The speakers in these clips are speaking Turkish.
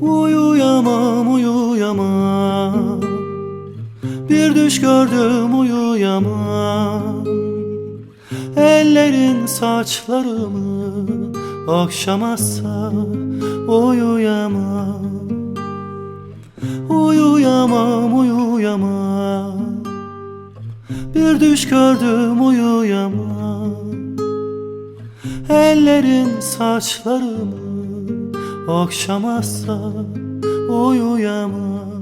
Uyuyamam uyuyamam. Bir düş gördüm uyuyamam. Ellerin saçlarımı okşamazsa uyuyamam. Uyuyamam uyuyamam. Bir düş gördüm uyuyamam. Ellerin saçlarımı okşamazsa uyuyamam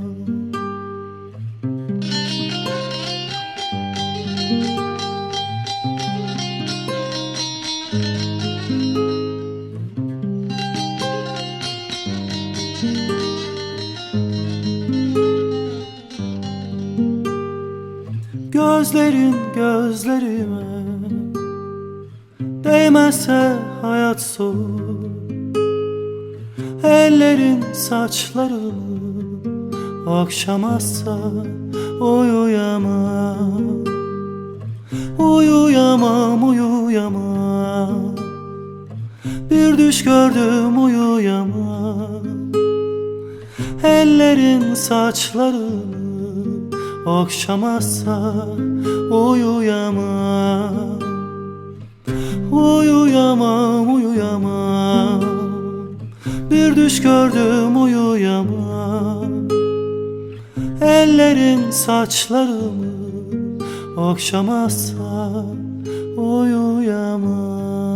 Gözlerin gözlerime. Değmezse hayat soğuk Ellerin saçlarımı. Okşamazsa uyuyamam. Uyuyamam, uyuyamam. Bir düş gördüm uyuyamam. Ellerin saçlarımı Akşamasa uyuyamam. Uyuyamam uyuyamam. Bir düş gördüm uyuyamam. Ellerin saçlarımı Akşamasa uyuyamam.